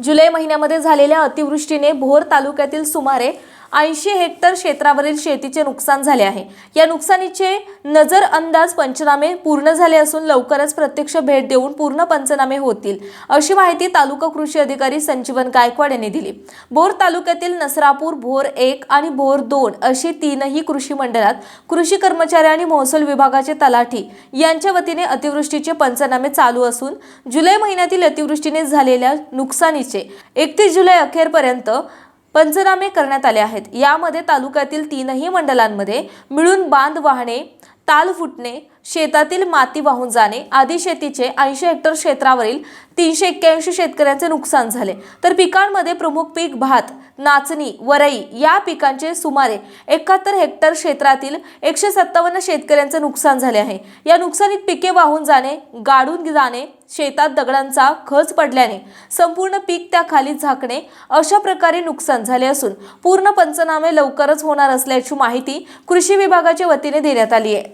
जुलै महिन्यामध्ये झालेल्या अतिवृष्टीने भोर तालुक्यातील सुमारे ऐंशी हेक्टर क्षेत्रावरील शेतीचे नुकसान झाले आहे. या नुकसानीचे नजर अंदाज पंचनामे पूर्ण झाले असून लवकरच प्रत्यक्ष भेट देऊन पूर्ण पंचनामे होतील अशी माहिती तालुका कृषी अधिकारी संजीवन गायकवाड यांनी दिली. भोर तालुक्यातील नसरापूर भोर एक आणि भोर दोन अशी तीनही कृषी मंडळात कृषी कर्मचारी आणि महसूल विभागाचे तलाठी यांच्या वतीने अतिवृष्टीचे पंचनामे चालू असून जुलै महिन्यातील अतिवृष्टीने झालेल्या नुकसानीचे एकतीस जुलै अखेरपर्यंत पंचनामे करण्यात आले आहेत. यामध्ये तालुक्यातील तीनही मंडलांमध्ये मिळून बांध वाहणे ताल फुटणे शेतातील माती वाहून जाणे आदी शेतीचे ऐंशी हेक्टर क्षेत्रावरील तीनशे एक्क्याऐंशी शेतकऱ्यांचे नुकसान झाले. तर पिकांमध्ये प्रमुख पीक भात नाचणी वरई या पिकांचे सुमारे एकाहत्तर हेक्टर क्षेत्रातील एकशे सत्तावन्न शेतकऱ्यांचे नुकसान झाले आहे. या नुकसानीत पिके वाहून जाणे गाडून जाणे शेतात दगडांचा खच पडल्याने संपूर्ण पीक त्या खाली झाकणे अशा प्रकारे नुकसान झाले असून पूर्ण पंचनामे लवकरच होणार असल्याची माहिती कृषी विभागाच्या वतीने देण्यात आली आहे.